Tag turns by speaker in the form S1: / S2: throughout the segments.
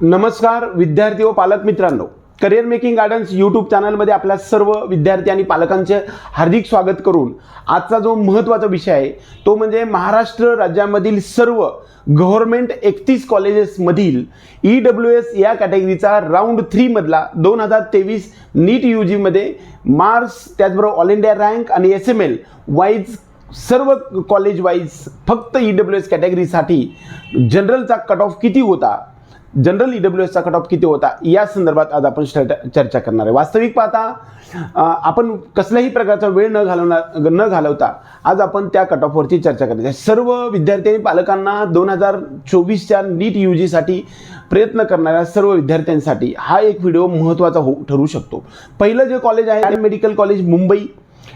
S1: नमस्कार विद्यार्थी व पालक मित्रांनो. करिअर मेकिंग गार्डन्स यूट्यूब चॅनलमध्ये आपल्या सर्व विद्यार्थी आणि पालकांचे हार्दिक स्वागत करून आजचा जो महत्त्वाचा विषय आहे तो म्हणजे महाराष्ट्र राज्यामधील सर्व गव्हर्नमेंट एकतीस कॉलेजेसमधील ई डब्ल्यू एस या कॅटेगरीचा राऊंड थ्रीमधला दोन हजार तेवीस नीट यू जीमध्ये मार्क्स त्याचबरोबर ऑल इंडिया रँक आणि एस एम एल वाईज सर्व कॉलेज वाईज फक्त ई डब्ल्यू एस कॅटेगरीसाठी जनरलचा कट ऑफ किती होता? जनरल ई डब्ल्यू एसचा कट ऑफ किती होता? या संदर्भात आज आपण चर्चा करणार आहे. वास्तविक पाहता आपण कसल्याही प्रकारचा वेळ न घालवणार न घालवता आज आपण त्या कट ऑफवरची चर्चा करणार सर्व विद्यार्थी आणि पालकांना दोन हजार चोवीसच्या नीट यू जीसाठी प्रयत्न करणाऱ्या सर्व विद्यार्थ्यांसाठी हा एक व्हिडिओ महत्त्वाचा हो ठरू शकतो. पहिलं जे कॉलेज आहे मेडिकल कॉलेज मुंबई.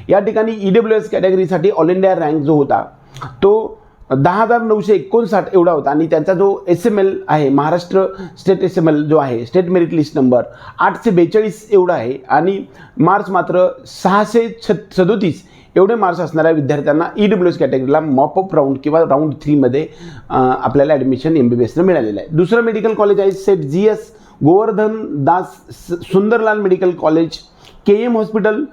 S1: या ठिकाणी ई डब्ल्यू एस कॅटेगरीसाठी ऑल इंडिया रँक जो होता तो दहा हजार नऊशे एकोणसाठ एवढा होता. आणि त्यांचा जो एस एम एल आहे Maharashtra state S M L जो आहे स्टेट मेरिट लिस्ट नंबर आठशे बेचाळीस एवढा आहे. आणि मार्क्स मात्र सहाशे छ सदोतीस एवढे मार्क्स असणाऱ्या विद्यार्थ्यांना ई डब्ल्यू एस कॅटेगरीला मॉपअप राऊंड किंवा राऊंड थ्रीमध्ये आपल्याला ॲडमिशन एम बी बी एसनं मिळालेलं आहे. दुसरं मेडिकल कॉलेज आहे सेट जी एस गोवर्धन दास स- Sundarlal medical college K M hospital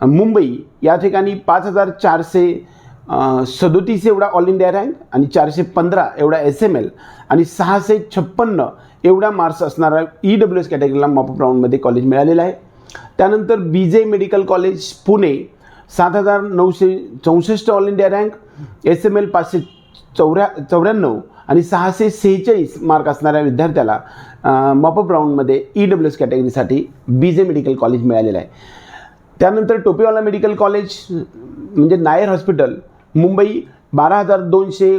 S1: Mumbai. या ठिकाणी पाच हजार चारशे सदोतीस एवढा ऑल इंडिया रँक आणि चारशे पंधरा एवढा एस एम एल आणि सहाशे छप्पन्न एवढा मार्क्स असणारा ई डब्ल्यू एस कॅटेगरीला मॉपअप राऊंडमध्ये कॉलेज मिळालेलं आहे. त्यानंतर बी जे मेडिकल कॉलेज पुणे सात हजार नऊशे चौसष्ट all India rank S M L पाचशे चौऱ्या चौऱ्याण्णव आणि सहाशे सेहेचाळीस मार्क असणाऱ्या विद्यार्थ्याला मॉपअप राऊंडमध्ये ई डब्ल्यू एस कॅटेगरीसाठी बी जे मेडिकल कॉलेज मिळालेलं आहे. त्यानंतर टोपीवाला मेडिकल कॉलेज म्हणजे नायर हॉस्पिटल मुंबई बारा हजार दोनशे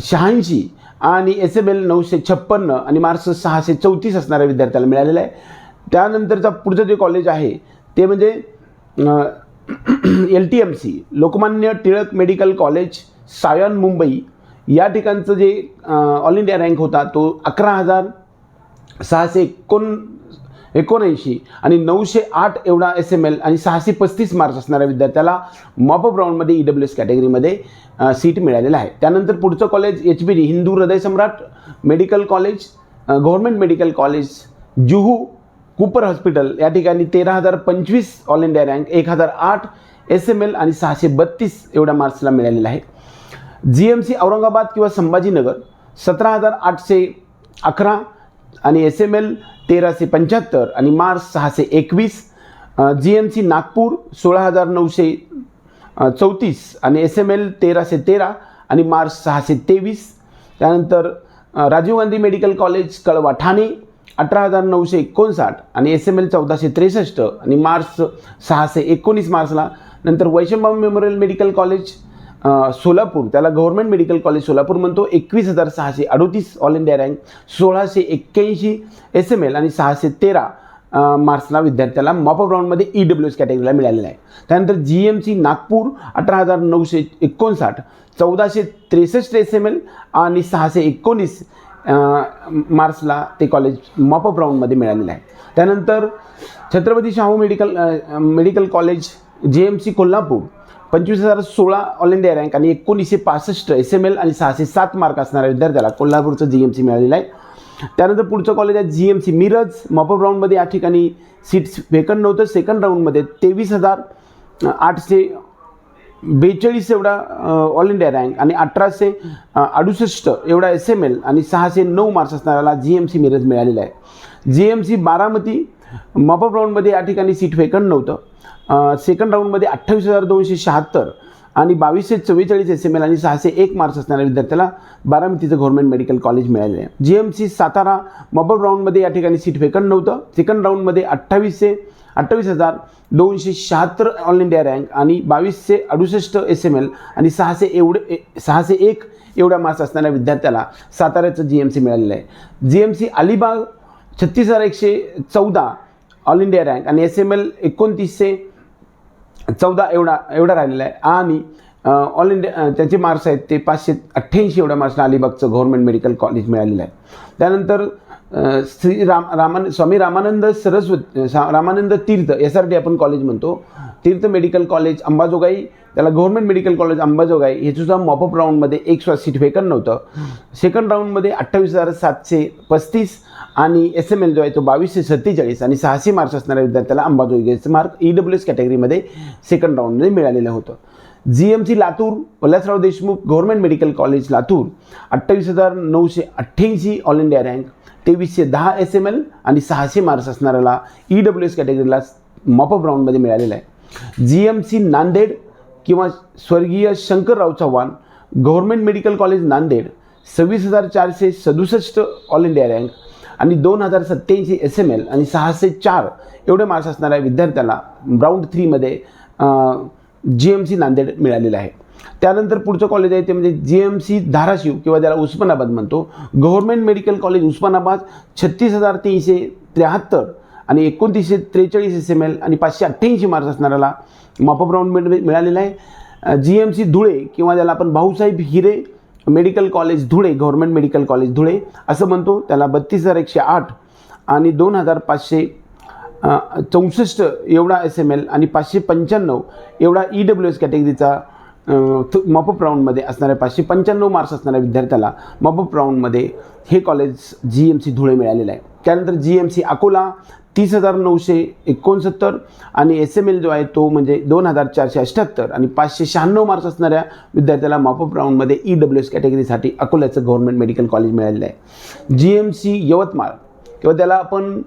S1: शहाऐंशी आणि एस एम एल नऊशे छप्पन्न आणि मार्क्स सहाशे चौतीस असणाऱ्या विद्यार्थ्याला मिळालेलं आहे. त्यानंतरचा पुढचं जे कॉलेज आहे ते म्हणजे L T M C Lokmanya Tilak medical college Sion Mumbai. या ठिकाणचं जे ऑल इंडिया रँक होता तो अकरा हजार सहाशे एकोण एकोणऐंशी आणि नऊशे आठ एवढा एस एम एल आणि सहाशे पस्तीस मार्क्स असणाऱ्या विद्यार्थ्याला मॉपअप राऊंडमध्ये ई डब्ल्यू एस कॅटेगरीमध्ये सीट मिळालेलं आहे. त्यानंतर पुढचं college H B D Hindu Hriday Samrat medical college government medical college Juhu Cooper hospital या ठिकाणी तेरा हजार पंचवीस ऑल इंडिया रँक एक हजार आठ एस एम एल आणि सहाशे बत्तीस एवढ्या मार्क्सला मिळालेला आहे. जी एम सी औरंगाबाद किंवा संभाजीनगर सतरा हजार आठशे अकरा आणि एस एम एल तेराशे पंच्याहत्तर आणि मार्स सहाशे एकवीस जी एम सी नागपूर सोळा हजार नऊशे चौतीस आणि एस एम एल तेराशे तेरा आणि मार्स सहाशे तेवीस. त्यानंतर राजीव गांधी मेडिकल कॉलेज कळवा ठाणे अठरा हजार नऊशे एकोणसाठ आणि एस एम एल चौदाशे त्रेसष्ट आणि मार्च सहाशे एकोणीस मार्चला. नंतर Vaishampayan memorial medical college Solapur त्याला गव्हर्नमेंट मेडिकल कॉलेज सोलापूर म्हणतो. एकवीस हजार सहाशे अडोतीस ऑल इंडिया रँक सोळाशे एक्क्याऐंशी एस एम एल आणि सहाशे तेरा मार्क्सला विद्यार्थ्याला मॉपअप राऊंडमध्ये ई डब्ल्यू एस कॅटेगरीला मिळालेला आहे. त्यानंतर जी एम सी नागपूर अठरा हजार नऊशे एकोणसाठ चौदाशे त्रेसष्ट एस एम एल आणि सहाशे एकोणीस मार्क्सला ते कॉलेज मॉपअप राऊंडमध्ये मिळालेलं आहे. त्यानंतर Chhatrapati Shahu medical medical college G M C Kolhapur पंचवीस हजार सोळा ऑल इंडिया रँक आणि एकोणीसशे पासष्ट एस एम एल आणि सहाशे सात मार्क असणाऱ्या विद्यार्थ्याला कोल्हापूरचं जी एम सी मिळालेलं आहे. त्यानंतर पुढचं कॉलेज आहे G M C Miraj mop up राऊंडमध्ये या ठिकाणी सीट्स वेकंट नव्हतं. सेकंड राऊंडमध्ये तेवीस हजार आठशे बेचाळीस एवढा ऑल इंडिया रँक आणि अठराशे अडुसष्ट एवढा एस एम एल आणि सहाशे नऊ मार्क्स असणाऱ्याला जी एम सी मिरज मिळालेला आहे. G M C Baramati mop up राऊंडमध्ये या ठिकाणी सीट वेकंट नव्हतं. सेकंड राऊंडमध्ये अठ्ठावीस हजार दोनशे शहात्तर आणि बावीसशे चव्वेचाळीस एस एम एल आणि सहाशे एक मार्क्स असणाऱ्या विद्यार्थ्याला बारामतीचं गव्हर्नमेंट मेडिकल कॉलेज मिळालेलं आहे. G M C Satara mop up राऊंडमध्ये या ठिकाणी सीट वेकंट नव्हतं. सेकंड राऊंडमध्ये अठ्ठावीसशे अठ्ठावीस हजार दोनशे शहात्तर ऑल इंडिया रँक आणि बावीसशे अडुसष्ट एस एम एल आणि सहाशे एवढे ए- सहाशे एक एवढ्या मार्क्स असणाऱ्या विद्यार्थ्याला साताऱ्याचं जी एम सी मिळालेलं आहे. जी एम सी अलिबाग छत्तीस हजार एकशे चौदा ऑल इंडिया रँक आणि एस एम एल एकोणतीसशे चौदा एवढा एवढा राहिलेला आहे. आणि ऑल इंडिया त्याचे मार्क्स आहेत ते पाचशे अठ्ठ्याऐंशी एवढ्या मार्क्सला अलिबागचं गव्हर्नमेंट मेडिकल कॉलेज मिळालेलं आहे. त्यानंतर श्री राम रामान स्वामी रामानंद सरस्वती सा- रामानंद तीर्थ एस आर आपण कॉलेज म्हणतो. तीर्थ मेडिकल कॉलेज अंबाजोगाई त्याला गव्हर्नमेंट मेडिकल कॉलेज अंबाजोगाई हे सुद्धा मॉपअप राऊंडमध्ये एक सुद्धा सीट वेकन नव्हतं. सेकंड राऊंडमध्ये अठ्ठावीस हजार सातशे पस्तीस आणि एस एम एल जो आहे तो बावीसशे सत्तेचाळीस आणि सहाशे मार्क्स असणाऱ्या विद्यार्थ्याला अंबाजोगाईचं मार्क ई डब्ल्यू एस कॅटेगरीमध्ये सेकंड राऊंडमध्ये मिळालेलं होतं. G M C Latur Vilasrao Deshmukh government medical college Latur अठ्ठावीस हजार नऊशे अठ्ठ्याऐंशी ऑल इंडिया रँक तेवीसशे दहा एस एम एल आणि सहाशे मार्क्स असणाऱ्याला ई डब्ल्यू एस कॅटेगरीला मॉपअप राऊंडमध्ये मिळालेला आहे. जी एम सी नांदेड किंवा स्वर्गीय Shankarrao Chavan government medical college Nanded सव्वीस हजार चारशे सदुसष्ट ऑल इंडिया रँक आणि दोन हजार सत्त्याऐंशी एस एम एल आणि सहाशे चार एवढे मार्क्स असणाऱ्या विद्यार्थ्याला राऊंड थ्रीमध्ये जी एम सी नांदेड मिळालेलं आहे. त्यानंतर पुढचं कॉलेज आहे ते म्हणजे जी एम सी धाराशिव किंवा ज्याला उस्मानाबाद म्हणतो. गव्हर्मेंट मेडिकल कॉलेज उस्मानाबाद छत्तीस हजार तीनशे त्र्याहत्तर आणि एकोणतीसशे त्रेचाळीस एस एम एल आणि पाचशे अठ्ठ्याऐंशी मार्क्स असणाऱ्याला मॉपअप राऊंड मिळालेला आहे. जी एम सी धुळे किंवा ज्याला आपण Bhausaheb Hire medical college Dhule government medical college Dhule असं म्हणतो. त्याला बत्तीस हजार एकशे आठ आणि दोन हजार पाचशे चौसष्ट एवढा एस एम एल आणि पाचशे पंच्याण्णव एवढा ई डब्ल्यू एस कॅटेगरीचा मॉपअप राऊंडमध्ये असणाऱ्या पाचशे पंच्याण्णव मार्क्स असणाऱ्या विद्यार्थ्याला मॉपअप राऊंडमध्ये हे college G M C Dhule मिळालेलं आहे. त्यानंतर जी एम सी अकोला तीस हजार नऊशे एकोणसत्तर आणि एस एम एल जो आहे तो म्हणजे दोन हजार चारशे अठ्ठ्याहत्तर आणि पाचशे शहाण्णव मार्क्स असणाऱ्या विद्यार्थ्याला मॉपअप राऊंडमध्ये ई डब्ल्यू एस कॅटेगरीसाठी अकोल्याचं गव्हर्नमेंट मेडिकल कॉलेज मिळालेलं आहे. जी एम सी यवतमाळ किंवा त्याला आपण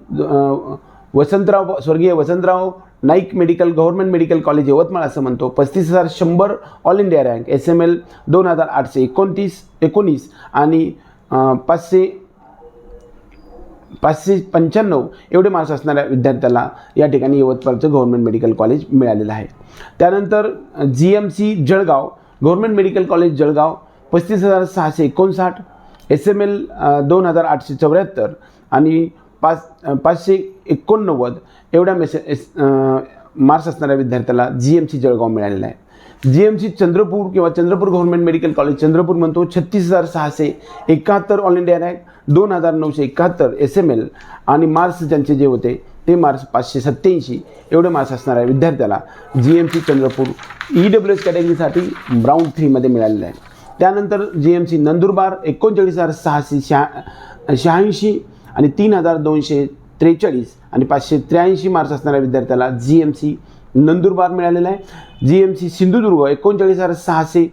S1: वसंतराव स्वर्गीय Vasantrao Naik medical government medical college Yavatmal असं म्हणतो. पस्तीस हजार शंभर all India rank S M L दोन हजार आठशे एकोणतीस एकोणीस आणि पाचशे पाचशे पंच्याण्णव एवढे मार्क्स असणाऱ्या विद्यार्थ्याला या ठिकाणी यवतमाळचं गव्हर्नमेंट मेडिकल कॉलेज मिळालेलं आहे. त्यानंतर G M C Jalgaon government medical college Jalgaon पस्तीस हजार सहाशे एकोणसाठ एस एम एल दोन हजार आठशे चौऱ्याहत्तर आणि पाच पाचशे एकोणनव्वद एवढ्या मेसे एस मार्क्स असणाऱ्या विद्यार्थ्याला जी एम सी जळगाव मिळालेला आहे. जी एम सी चंद्रपूर किंवा Chandrapur government medical college Chandrapur म्हणतो छत्तीस हजार सहाशे एकाहत्तर ऑल इंडिया रँक दोन हजार नऊशे एकाहत्तर एस एम एल आणि मार्क्स ज्यांचे जे होते ते मार्क्स पाचशे सत्त्याऐंशी. एवढे मार्क्स असणाऱ्या विद्यार्थ्याला. G M C Chandrapur E W S कॅटेगरीसाठी round थ्रीमध्ये मिळालेलं आहे. त्यानंतर जी एम सी नंदुरबार एकोणचाळीस हजार सहाशे शहा शहाऐंशी आणि तीन हजार दोनशे त्रेचाळीस आणि पाचशे त्र्याऐंशी मार्क्स असणाऱ्या विद्यार्थ्याला. जी एम सी नंदुरबार मिळालेला आहे. जी एम सी सिंधुदुर्ग एकोणचाळीस हजार सहाशे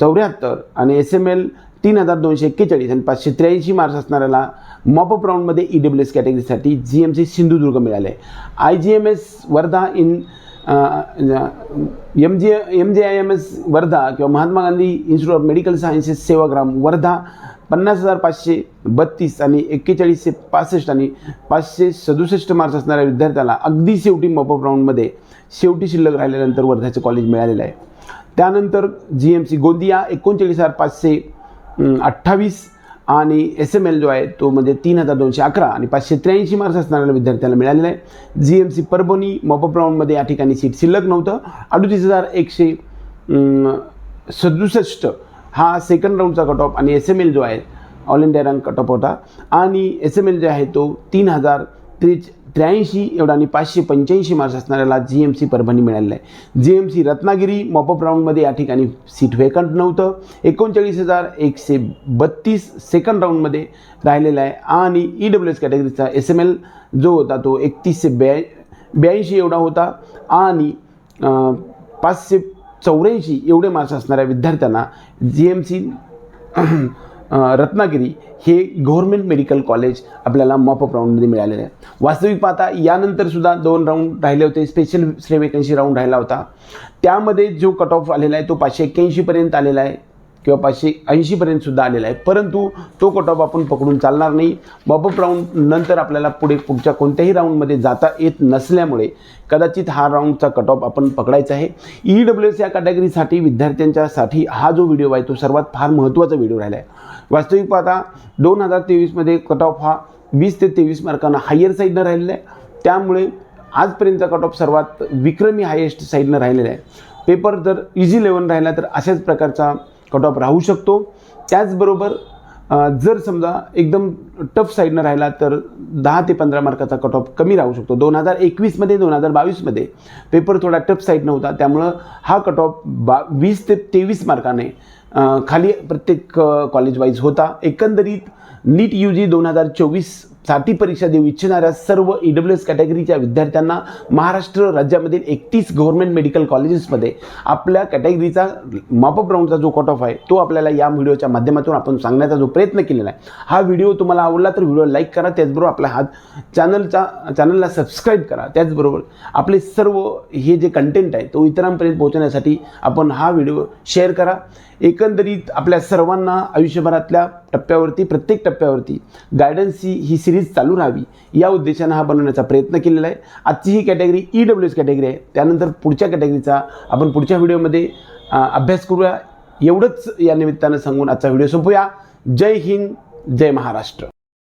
S1: चौऱ्याहत्तर आणि एस एम एल तीन हजार दोनशे एक्केचाळीस आणि पाचशे त्र्याऐंशी मार्क्स असणाऱ्याला मॉपअप राऊंडमध्ये ई डब्ल्यू एस कॅटेगरीसाठी जी एम सी सिंधुदुर्ग मिळाले. आहे I G M S Wardha in M G M G I M S Wardha किंवा Mahatma Gandhi institute of medical sciences Sevagram Wardha पन्नास हजार पाचशे बत्तीस आणि एक्केचाळीसशे पासष्ट आणि पाचशे सदुसष्ट मार्क्स असणाऱ्या विद्यार्थ्याला अगदी शेवटी मपअप राऊंडमध्ये शेवटी शिल्लक राहिल्यानंतर वर्ध्याचं कॉलेज मिळालेलं आहे. त्यानंतर जी एम सी गोंदिया एकोणचाळीस हजार पाचशे अठ्ठावीस आणि एस एम एल जो आहे तो म्हणजे तीन हजार दोनशे अकरा आणि पाचशे त्र्याऐंशी मार्क्स असणाऱ्या विद्यार्थ्याला मिळालेला आहे. G M C Parbhani mop up राऊंडमध्ये या ठिकाणी सीट शिल्लक नव्हतं. अडतीस हजार एकशे सदुसष्ट हा सेकंड राऊंडचा कट ऑफ आणि एस एम एल जो आहे all India rank cut off होता. आणि एस एम एल जे आहे तो तीन हजार त्रेच त्र्याऐंशी एवढा आणि पाचशे पंच्याऐंशी मार्क्स असणाऱ्याला जी एम सी परभणी मिळालेलं आहे. G M C Ratnagiri mop up राऊंडमध्ये या ठिकाणी सीट वेकंट नव्हतं. एकोणचाळीस हजार एकशे बत्तीस सेकंड राऊंडमध्ये राहिलेला आहे. आणि ई डब्ल्यू एस कॅटेगरीचा एस एम एल जो होता तो एकतीसशे ब्या ब्याऐंशी एवढा होता. आणि पाचशे चौऱ्याऐंशी एवढे मार्क्स असणाऱ्या विद्यार्थ्यांना जी एम सी रत्नागिरी हे गव्हर्नमेंट मेडिकल कॉलेज आपल्याला मॉपअप राऊंडमध्ये मिळालेलं आहे वास्तविक पाहता यानंतर सुद्धा दोन राऊंड राहिले होते. स्पेशल श्रे वेकन्सी राऊंड राहिला होता. त्यामध्ये जो कट ऑफ आलेला आहे तो पाचशे एक्क्याऐंशीपर्यंत आलेला आहे. किंवा पाचशे ऐंशीपर्यंत सुद्धा आलेला आहे. परंतु तो कटॉप आपण पकडून चालणार नाही. मॉपअप राऊंड नंतर आपल्याला पुढे पुढच्या कोणत्याही राऊंडमध्ये जाता येत नसल्यामुळे कदाचित हा राऊंडचा कटॉप आपण पकडायचा आहे. ई डब्ल्यू एस या कॅटेगरीसाठी विद्यार्थ्यांच्यासाठी हा जो व्हिडिओ आहे तो सर्वात फार महत्त्वाचा व्हिडिओ राहिला आहे वास्तविक पाहता दोन हजार तेवीसमध्ये कटऑफ हा वीस ते तेवीस मार्कांना हायर साईडनं राहिलेला आहे. त्यामुळे आजपर्यंतचा कटॉप सर्वात विक्रमी हायेस्ट साईडनं राहिलेला आहे. पेपर जर इझी लेवल राहिला तर अशाच प्रकारचा कट ऑफ राहू शकतो. त्याचबरोबर जर समजा एकदम टफ साईडनं राहिला तर दहा ते पंधरा मार्काचा कट ऑफ कमी राहू शकतो. दोन हजार एकवीसमध्ये दोन हजार बावीसमध्ये पेपर थोडा टफ साईडनं होता त्यामुळं हा कट ऑफ बा वीस ते तेवीस मार्काने खाली प्रत्येक कॉलेज वाईज होता. एकंदरीत नीट यू जी दोन हजार चोवीस साठी परीक्षा देऊ इच्छिणाऱ्या सर्व ई डब्ल्यू एस कॅटेगरीच्या विद्यार्थ्यांना महाराष्ट्र राज्यामधील एकतीस गव्हर्नमेंट मेडिकल कॉलेजेसमध्ये आपल्या कॅटेगरीचा मॉपअप राऊंडचा जो कट ऑफ आहे तो आपल्याला या व्हिडिओच्या माध्यमातून आपण सांगण्याचा जो प्रयत्न केलेला आहे हा व्हिडिओ तुम्हाला आवडला तर व्हिडिओ लाईक करा त्याचबरोबर आपल्या हा चॅनलचा चॅनलला सबस्क्राईब करा. त्याचबरोबर आपले सर्व हे जे कंटेंट आहे तो इतरांपर्यंत पोहोचण्यासाठी आपण हा व्हिडिओ शेअर करा. एकंदरीत आपल्या सर्वांना आयुष्यभरातल्या टप्प्यावरती प्रत्येक टप्प्यावरती गायडन्स ही ही सिरीज चालू राहावी या उद्देशानं हा बनवण्याचा प्रयत्न केलेला आहे. आजची ही category E W S category आहे. त्यानंतर पुढच्या कॅटेगरीचा आपण पुढच्या व्हिडिओमध्ये अभ्यास करूया. एवढंच या निमित्तानं सांगून आजचा व्हिडिओ संपूया. जय हिंद जय महाराष्ट्र.